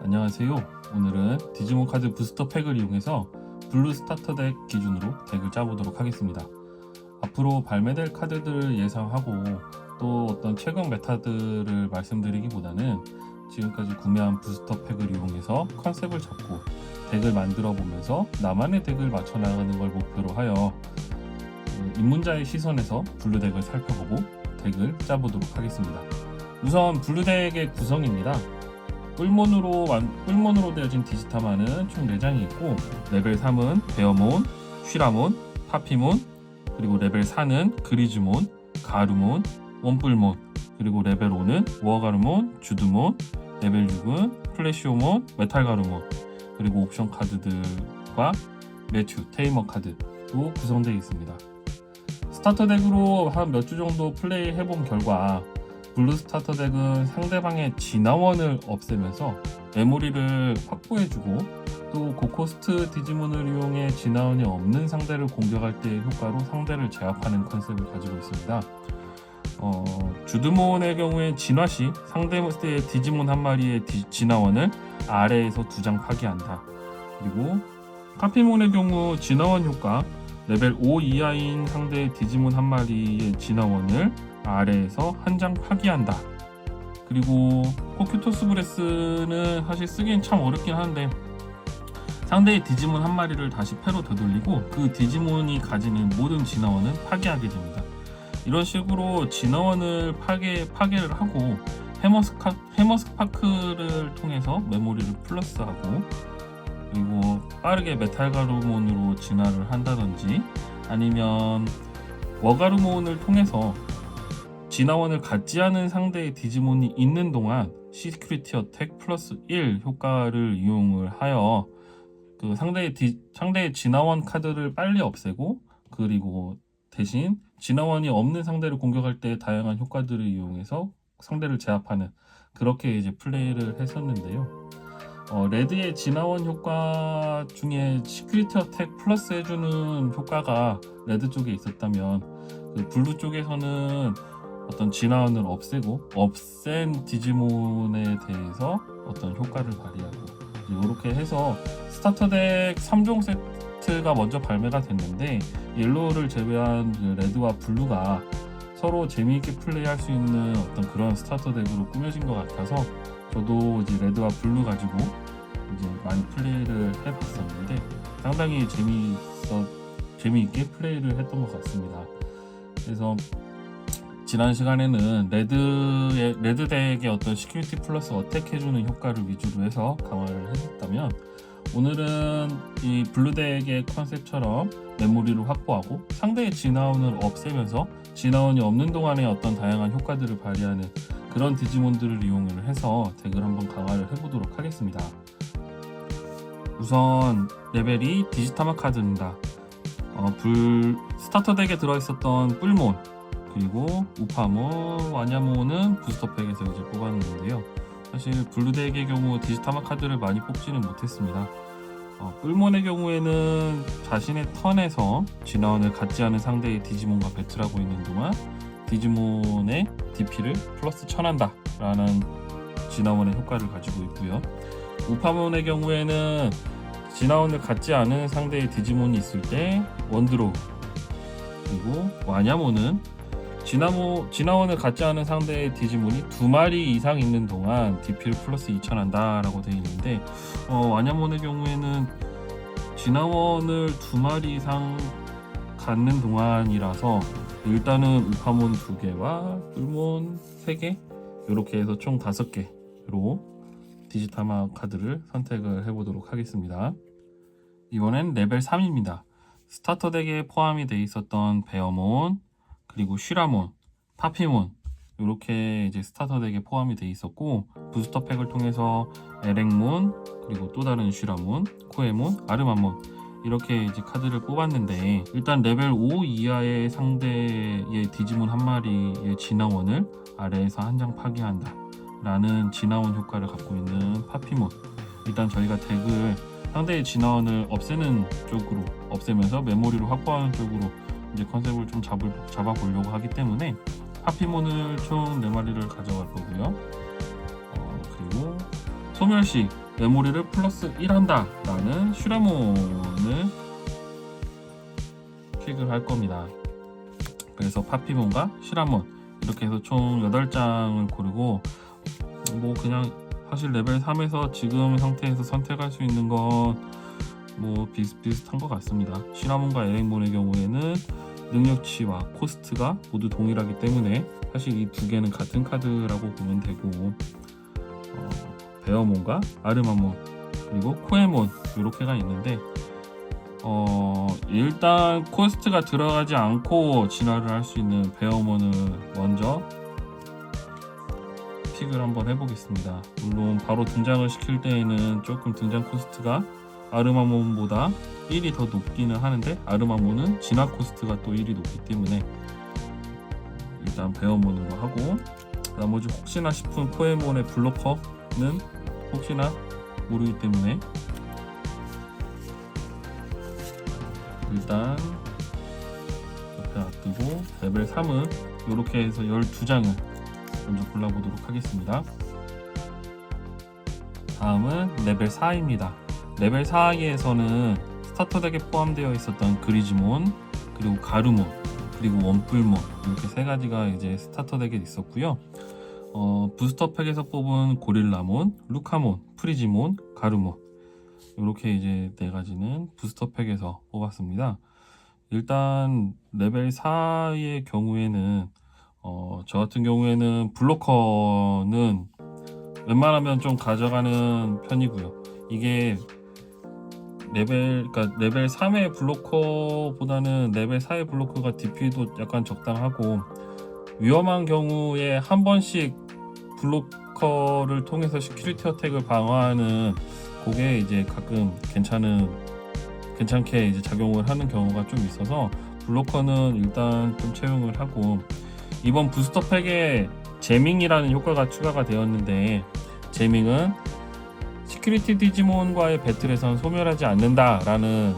안녕하세요. 오늘은 디지몬 카드 부스터 팩을 이용해서 블루 스타터 덱 기준으로 덱을 짜보도록 하겠습니다. 앞으로 발매될 카드들을 예상하고 또 어떤 최근 메타들을 말씀드리기보다는 지금까지 구매한 부스터 팩을 이용해서 컨셉을 잡고 덱을 만들어 보면서 나만의 덱을 맞춰 나가는 걸 목표로 하여 어, 입문자의 시선에서 블루 덱을 살펴보고 덱을 짜보도록 하겠습니다. 우선 블루 덱의 구성입니다. 뿔몬으로 완- 뿔몬으로 되어진 디지타마는 총 4장이 있고 레벨 3은 베어몬, 쉬라몬, 파피몬 그리고 레벨 4는 그리즈몬, 가루몬, 원뿔몬 그리고 레벨 5는 워가루몬, 주드몬 레벨 6은 플래시오몬, 메탈가루몬 그리고 옵션 카드들과 매튜, 테이머 카드도 구성되어 있습니다. 스타터 덱으로 한 몇 주 정도 플레이 해본 결과 블루 스타터 덱은 상대방의 진화원을 없애면서 메모리를 확보해주고 또 고코스트 디지몬을 이용해 진화원이 없는 상대를 공격할 때의 효과로 상대를 제압하는 컨셉을 가지고 있습니다. 어, 주드몬의 경우에 진화 시 상대의 디지몬 한 마리의 디- 진화원을 아래에서 두 장 파괴한다. 그리고 카피몬의 경우 진화원 효과 레벨 5 이하인 상대의 디지몬 한 마리의 진화원을 아래에서 한 장 파기한다. 그리고 코큐토스 브레스는 사실 쓰기엔 참 어렵긴 한데 상대의 디지몬 한 마리를 다시 패로 되돌리고 그 디지몬이 가지는 모든 진화원은 파괴하게 됩니다. 이런 식으로 진화원을 파괴, 파괴를 하고 해머스파크를 통해서 메모리를 플러스하고 그리고 빠르게 메탈가루몬으로 진화를 한다든지 아니면 워가루몬을 통해서 진화원을 갖지 않은 상대의 디지몬이 있는 동안 시큐리티 어택 플러스 1 효과를 이용을 하여 그 상대의 디, 상대의 진화원 카드를 빨리 없애고 그리고 대신 진화원이 없는 상대를 공격할 때 다양한 효과들을 이용해서 상대를 제압하는 그렇게 이제 플레이를 했었는데요. 어, 레드의 진화원 효과 중에 시큐리티 어택 플러스 해주는 효과가 레드 쪽에 있었다면 그 블루 쪽에서는 어떤 진화원을 없애고 없앤 디지몬에 대해서 어떤 효과를 발휘하고 이렇게 해서 스타터 덱 3종 세트가 먼저 발매가 됐는데 옐로우를 제외한 그 레드와 블루가 서로 재미있게 플레이할 수 있는 어떤 그런 스타터 덱으로 꾸며진 것 같아서 저도 이제 레드와 블루 가지고 이제 많이 플레이를 해봤었는데 상당히 재미있어 재미있게 플레이를 했던 것 같습니다. 그래서 지난 시간에는 레드의 레드 덱의 어떤 시큐리티 플러스 어택 해주는 효과를 위주로 해서 강화를 했었다면 오늘은 이 블루 덱의 컨셉처럼 메모리를 확보하고 상대의 진화원을 없애면서 진화원이 없는 동안에 어떤 다양한 효과들을 발휘하는 그런 디지몬들을 이용을 해서 덱을 한번 강화를 해보도록 하겠습니다. 우선 레벨이 디지타마 카드입니다. 어, 불 스타터 덱에 들어있었던 뿔몬 그리고 우파몬, 와냐몬은 부스터팩에서 이제 뽑았는데요. 사실 블루 덱의 경우 디지타마 카드를 많이 뽑지는 못했습니다. 어, 뿔몬의 경우에는 자신의 턴에서 진화원을 갖지 않은 상대의 디지몬과 배틀하고 있는 동안 디지몬의 DP를 플러스 천한다 라는 진화원의 효과를 가지고 있고요. 우파몬의 경우에는 진화원을 갖지 않은 상대의 디지몬이 있을 때 원드로우 그리고 와냐몬은 진화모, 진화원을 갖지 않은 상대의 디지몬이 두 마리 이상 있는 동안 DP를 플러스 2천 한다라고 되어 있는데 어, 와냐몬의 경우에는 진화원을 두 마리 이상 갖는 동안이라서 일단은 우파몬 두 개와 뿔몬 세 개 이렇게 해서 총 다섯 개로 디지타마 카드를 선택을 해보도록 하겠습니다. 이번엔 레벨 3입니다. 스타터 덱에 포함이 되어 있었던 베어몬, 그리고 쉬라몬, 파피몬 이렇게 이제 스타터 덱에 포함이 되어 있었고 부스터 팩을 통해서 에렉몬 그리고 또 다른 쉬라몬, 코에몬, 아르마몬 이렇게 이제 카드를 뽑았는데 일단 레벨 5 이하의 상대의 디지몬 한 마리의 진화원을 아래에서 한 장 파괴한다 라는 진화원 효과를 갖고 있는 파피몬. 일단 저희가 덱을 상대의 진화원을 없애는 쪽으로 없애면서 메모리를 확보하는 쪽으로 이제 컨셉을 좀 잡을, 잡아보려고 하기 때문에 파피몬을 총 4마리를 가져갈 거고요 어, 그리고 소멸식 메모리를 플러스 1 한다 라는 슈라몬을 픽을 할 겁니다. 그래서 파피몬과 슈라몬 이렇게 해서 총 8장을 고르고 뭐 그냥 사실 레벨 3에서 지금 상태에서 선택할 수 있는 건 뭐 비슷비슷한 것 같습니다. 시나몬과 에랭몬의 경우에는 능력치와 코스트가 모두 동일하기 때문에 사실 이 두 개는 같은 카드라고 보면 되고 어, 베어몬과 아르마몬 그리고 코에몬 이렇게가 있는데 어, 일단 코스트가 들어가지 않고 진화를 할 수 있는 베어몬을 먼저 픽을 한번 해보겠습니다. 물론 바로 등장을 시킬 때에는 조금 등장 코스트가 아르마몬보다 1이 더 높기는 하는데 아르마몬은 진화 코스트가 또 1이 높기 때문에 일단 베어몬으로 하고 나머지 혹시나 싶은 코에몬의 블로커는 혹시나 모르기 때문에 일단 옆에 놔두고 레벨 3은 이렇게 해서 12장을 먼저 골라보도록 하겠습니다. 다음은 레벨 4입니다. 레벨 4에서는 스타터 덱에 포함되어 있었던 그리즈몬, 그리고 가루몬, 그리고 원뿔몬 이렇게 세 가지가 이제 스타터 덱에 있었고요. 어, 부스터 팩에서 뽑은 고릴라몬, 루카몬, 프리지몬, 가루몬 이렇게 이제 네 가지는 부스터 팩에서 뽑았습니다. 일단 레벨 4의 경우에는 어, 저 같은 경우에는 블로커는 웬만하면 좀 가져가는 편이고요. 이게 레벨 그러니까 레벨 3의 블로커보다는 레벨 4의 블로커가 DP도 약간 적당하고 위험한 경우에 한 번씩 블로커를 통해서 시큐리티 어택을 방어하는 그게 이제 가끔 괜찮은 괜찮게 이제 작용을 하는 경우가 좀 있어서 블로커는 일단 좀 채용을 하고 이번 부스터 팩에 제밍이라는 효과가 추가가 되었는데 제밍은 시큐리티 디지몬과의 배틀에선 소멸하지 않는다라는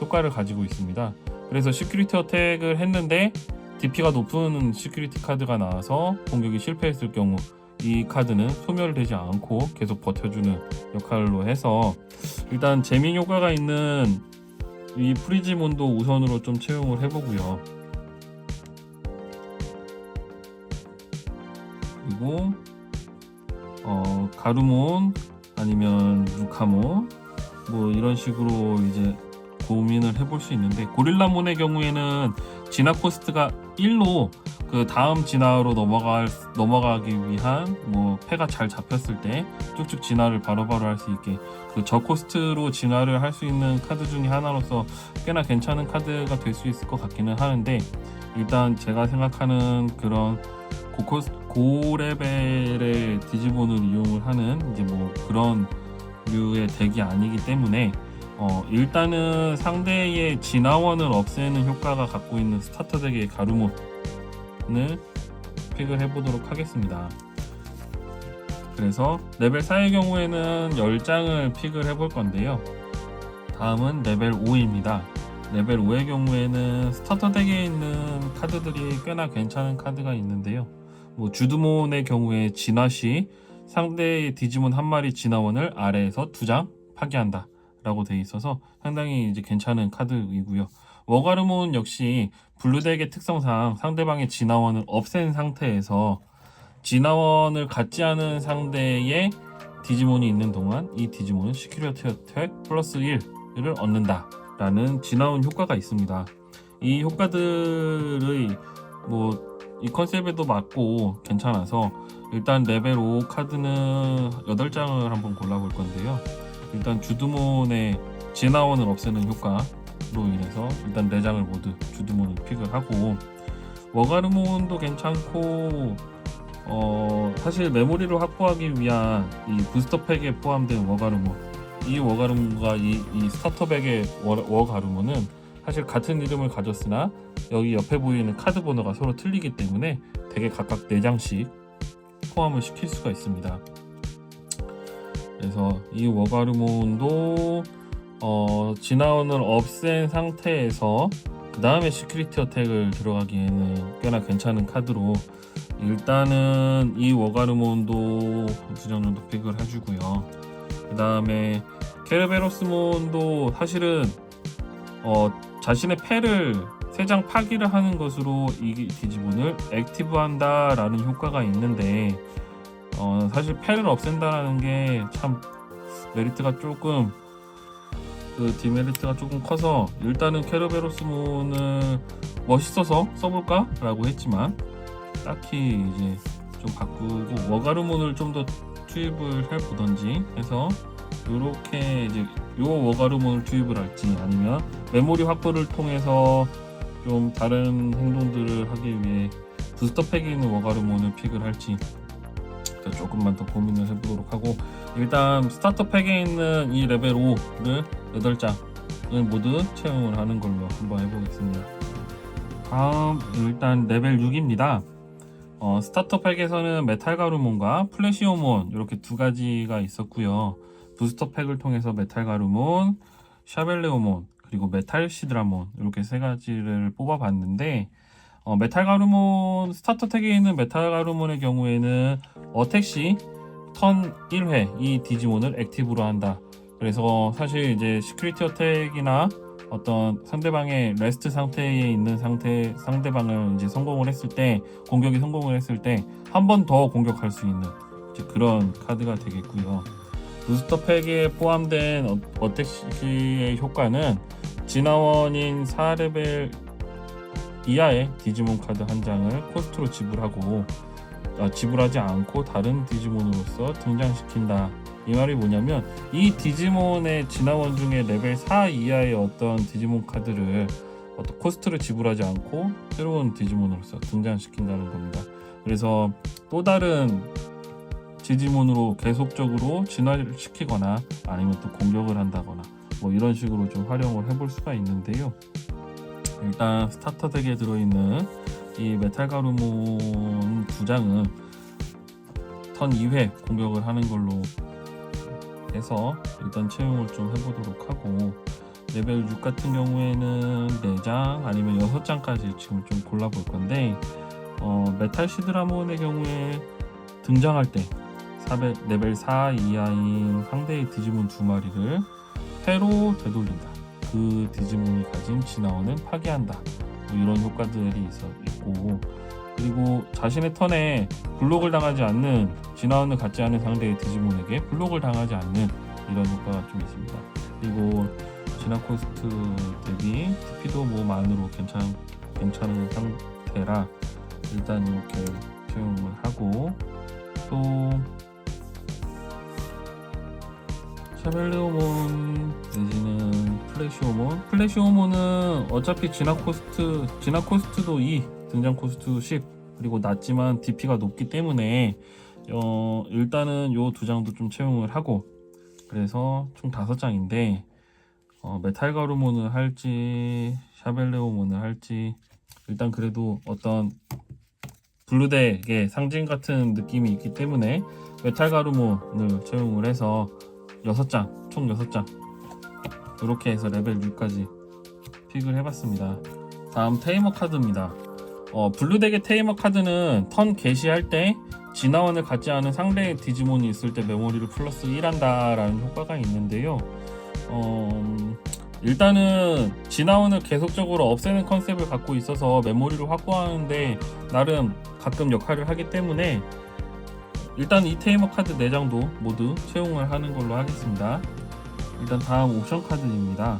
효과를 가지고 있습니다. 그래서 시큐리티 어택을 했는데 DP가 높은 시큐리티 카드가 나와서 공격이 실패했을 경우 이 카드는 소멸되지 않고 계속 버텨주는 역할로 해서 일단 재밍 효과가 있는 이 프리지몬도 우선으로 좀 채용을 해보고요. 그리고 어, 가루몬 아니면 루카몬 뭐 이런 식으로 이제 고민을 해볼 수 있는데 고릴라몬의 경우에는 진화 코스트가 1로 그 다음 진화로 넘어갈 넘어가기 위한 뭐 패가 잘 잡혔을 때 쭉쭉 진화를 바로바로 할 수 있게 그 저코스트로 진화를 할 수 있는 카드 중에 하나로서 꽤나 괜찮은 카드가 될 수 있을 것 같기는 하는데 일단 제가 생각하는 그런 고코스 고레벨의 디지몬을 이용을 하는 이제 뭐 그런 류의 덱이 아니기 때문에 어 일단은 상대의 진화원을 없애는 효과가 갖고 있는 스타터 덱의 가루몬을 픽을 해보도록 하겠습니다. 그래서 레벨 4의 경우에는 10장을 픽을 해볼 건데요. 다음은 레벨 5입니다. 레벨 5의 경우에는 스타터 덱에 있는 카드들이 꽤나 괜찮은 카드가 있는데요. 뭐 주드몬의 경우에 진화 시 상대의 디지몬 한 마리 진화원을 아래에서 두 장 파괴한다 라고 되어 있어서 상당히 이제 괜찮은 카드이고요. 워가르몬 역시 블루덱의 특성상 상대방의 진화원을 없앤 상태에서 진화원을 갖지 않은 상대의 디지몬이 있는 동안 이 디지몬은 시큐리티 어택 플러스 1을 얻는다 라는 진화원 효과가 있습니다. 이 효과들의 뭐 이 컨셉에도 맞고 괜찮아서 일단 레벨 5 카드는 8장을 한번 골라볼 건데요. 일단 주드몬의 진화원을 없애는 효과로 인해서 일단 4장을 모두 주드몬을 픽을 하고 워가르몬도 괜찮고 어 사실 메모리를 확보하기 위한 이 부스터 팩에 포함된 워가르몬 이 워가르몬과 이, 이 스타터백의 워, 워가르몬은 사실 같은 이름을 가졌으나 여기 옆에 보이는 카드 번호가 서로 틀리기 때문에 되게 각각 4장씩 포함을 시킬 수가 있습니다. 그래서 이 워가르몬도 어, 진화원을 없앤 상태에서 그 다음에 시큐리티 어택을 들어가기에는 꽤나 괜찮은 카드로 일단은 이 워가르몬도 두장 정도 픽을 해주고요. 그 다음에 케르베로스몬도 사실은 어, 자신의 패를 세장 파기를 하는 것으로 이 디지몬을 액티브한다 라는 효과가 있는데 어, 사실 패를 없앤다라는 게 참 메리트가 조금 그 디메리트가 조금 커서 일단은 케르베로스몬을 멋있어서 써볼까 라고 했지만 딱히 이제 좀 바꾸고 워가르몬을 좀 더 투입을 해보던지 해서 이렇게 이제 요 워가르몬을 투입을 할지 아니면 메모리 확보를 통해서 좀 다른 행동들을 하기 위해 부스터 팩에 있는 워가르몬을 픽을 할지 조금만 더 고민을 해보도록 하고 일단 스타터 팩에 있는 이 레벨 5를 8장을 모두 채용을 하는 걸로 한번 해보겠습니다. 다음 일단 레벨 6입니다. 어, 스타터 팩에서는 메탈 가루몬과 플래시오몬 이렇게 두 가지가 있었고요. 부스터 팩을 통해서 메탈 가루몬, 샤벨레오몬 그리고 메탈 시드라몬 이렇게 세 가지를 뽑아봤는데 어, 메탈 가루몬 스타터 팩에 있는 메탈 가루몬의 경우에는 어택 시턴 1회 이 디지몬을 액티브로 한다. 그래서 사실 이제 시큐리티 어택이나 어떤 상대방의 레스트 상태에 있는 상태 상대방을 이제 성공을 했을 때 공격이 성공을 했을 때 한 번 더 공격할 수 있는 그런 카드가 되겠고요. 부스터 팩에 포함된 어- 어택시의 효과는 진화원인 4레벨 이하의 디지몬 카드 한 장을 코스트로 지불하고 어, 지불하지 않고 다른 디지몬으로서 등장시킨다. 이 말이 뭐냐면 이 디지몬의 진화원 중에 레벨 4 이하의 어떤 디지몬 카드를 어떤 코스트를 지불하지 않고 새로운 디지몬으로서 등장시킨다는 겁니다. 그래서 또 다른 디지몬으로 계속적으로 진화를 시키거나 아니면 또 공격을 한다거나 뭐 이런 식으로 좀 활용을 해볼 수가 있는데요. 일단 스타터 덱에 들어있는 이 메탈 가루몬 두 장은 턴 2회 공격을 하는 걸로 해서 일단 채용을 좀 해보도록 하고 레벨 6 같은 경우에는 4장 아니면 6장까지 지금 좀 골라볼 건데 어, 메탈 시드라몬의 경우에 등장할 때 400, 레벨 4 이하인 상대의 디지몬 두 마리를 회로 되돌린다. 그 디지몬이 가진 진화원은 파괴한다. 뭐 이런 효과들이 있어 있고 그리고 자신의 턴에 블록을 당하지 않는 진화원을 갖지 않은 상대의 디지몬에게 블록을 당하지 않는 이런 효과가 좀 있습니다. 그리고 진화 코스트 대비 TP도 뭐 만으로 괜찮 괜찮은 상태라 일단 이렇게 채용을 하고 또 샤벨레오몬 내지는 플래시오몬? 플래시오몬은 어차피 진화 코스트 진화 코스트도 2 등장 코스트 10 그리고 낮지만 DP가 높기 때문에 어 일단은 요 두 장도 좀 채용을 하고 그래서 총 다섯 장인데 어 메탈 가루몬을 할지 샤벨레오몬을 할지 일단 그래도 어떤 블루덱의 상징 같은 느낌이 있기 때문에 메탈 가루몬을 채용을 해서 6장, 총 6장. 이렇게 해서 레벨 6까지 픽을 해봤습니다. 다음 테이머 카드입니다. 어, 블루덱의 테이머 카드는 턴 개시할 때 진화원을 갖지 않은 상대의 디지몬이 있을 때 메모리를 플러스 1한다라는 효과가 있는데요. 어, 일단은 진화원을 계속적으로 없애는 컨셉을 갖고 있어서 메모리를 확보하는데 나름 가끔 역할을 하기 때문에 일단 이 테이머 카드 4장도 모두 채용을 하는 걸로 하겠습니다. 일단 다음 옵션 카드입니다.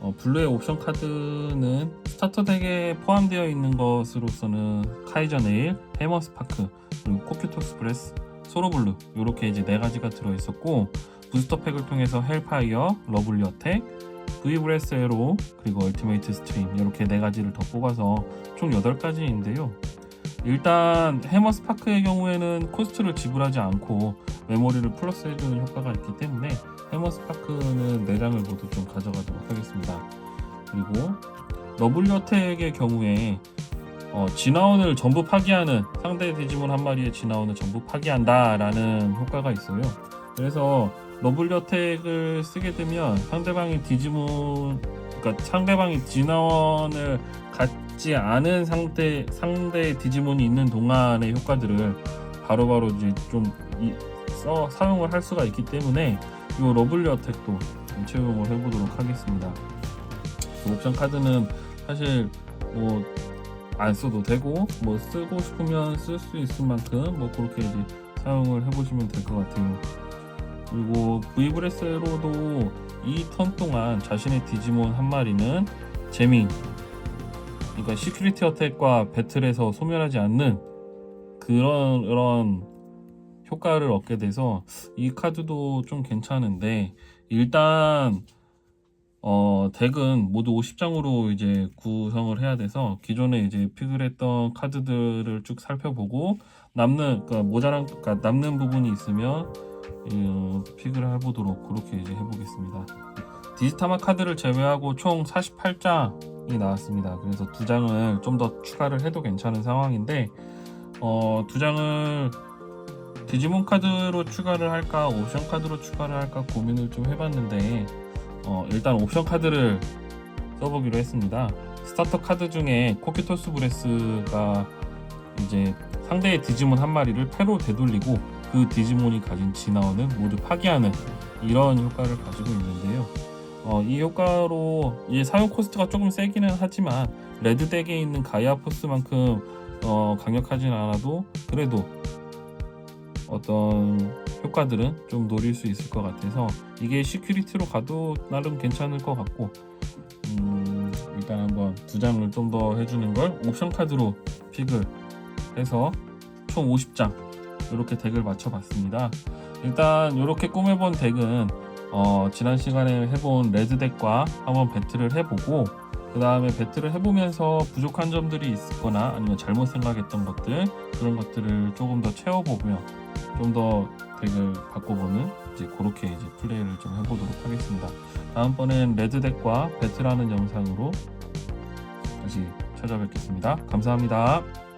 어, 블루의 옵션 카드는 스타터 덱에 포함되어 있는 것으로서는 카이저 네일, 해머 스파크, 그리고 코큐토스 브레스, 소로블루 이렇게 이제 네 가지가 들어 있었고 부스터 팩을 통해서 헬파이어, 러블리 어택, V 브레스 에로 그리고 얼티메이트 스트림 이렇게 네 가지를 더 뽑아서 총 8가지인데요. 일단 해머 스파크의 경우에는 코스트를 지불하지 않고 메모리를 플러스 해주는 효과가 있기 때문에 해머 스파크는 4장을 모두 좀 가져가도록 하겠습니다. 그리고 어택의 경우에 어, 진화원을 전부 파괴하는 상대 디지몬 한 마리의 진화원을 전부 파괴한다라는 효과가 있어요. 그래서 어택을 쓰게 되면 상대방이 디지몬 그러니까 상대방이 진화원을 갖지 않은 상태 상대 디지몬이 있는 동안의 효과들을 바로바로 이제 좀 이- 써, 사용을 할 수가 있기 때문에 이 러블리 어택도 좀 채용을 해보도록 하겠습니다. 그 옵션 카드는 사실 뭐 안 써도 되고 뭐 쓰고 싶으면 쓸 수 있을 만큼 뭐 그렇게 이제 사용을 해보시면 될 것 같아요. 그리고 브이브레스로도 이 턴 동안 자신의 디지몬 한 마리는 재밍 그러니까 시큐리티 어택과 배틀에서 소멸하지 않는 그런 그런 효과를 얻게 돼서 이 카드도 좀 괜찮은데 일단 어 덱은 모두 50장으로 이제 구성을 해야 돼서 기존에 이제 픽을 했던 카드들을 쭉 살펴보고 남는 그러니까 모자란 그러니까 남는 부분이 있으면 어, 픽을 해보도록 그렇게 이제 해보겠습니다. 디지타마 카드를 제외하고 총 48장이 나왔습니다. 그래서 두 장을 좀 더 추가를 해도 괜찮은 상황인데 어, 두 장을 디지몬 카드로 추가를 할까 옵션 카드로 추가를 할까 고민을 좀 해봤는데 어, 일단 옵션 카드를 써보기로 했습니다. 스타터 카드 중에 코키토스 브레스가 이제 상대의 디지몬 한 마리를 패로 되돌리고 그 디지몬이 가진 진화원을 모두 파괴하는 이런 효과를 가지고 있는데요. 어, 이 효과로 이제 사용 코스트가 조금 세기는 하지만 레드 덱에 있는 가이아 포스만큼 어, 강력하진 않아도 그래도 어떤 효과들은 좀 노릴 수 있을 것 같아서 이게 시큐리티로 가도 나름 괜찮을 것 같고 음, 일단 한번 두 장을 좀 더 해주는 걸 옵션 카드로 픽을 해서 총 50장 이렇게 덱을 맞춰봤습니다. 일단 이렇게 꾸며본 덱은 어, 지난 시간에 해본 레드 덱과 한번 배틀을 해보고 그 다음에 배틀을 해보면서 부족한 점들이 있거나 아니면 잘못 생각했던 것들 그런 것들을 조금 더 채워보며 좀 더 덱을 바꿔보는 이제 그렇게 이제 플레이를 좀 해보도록 하겠습니다. 다음번엔 레드 덱과 배틀하는 영상으로 다시 찾아뵙겠습니다. 감사합니다.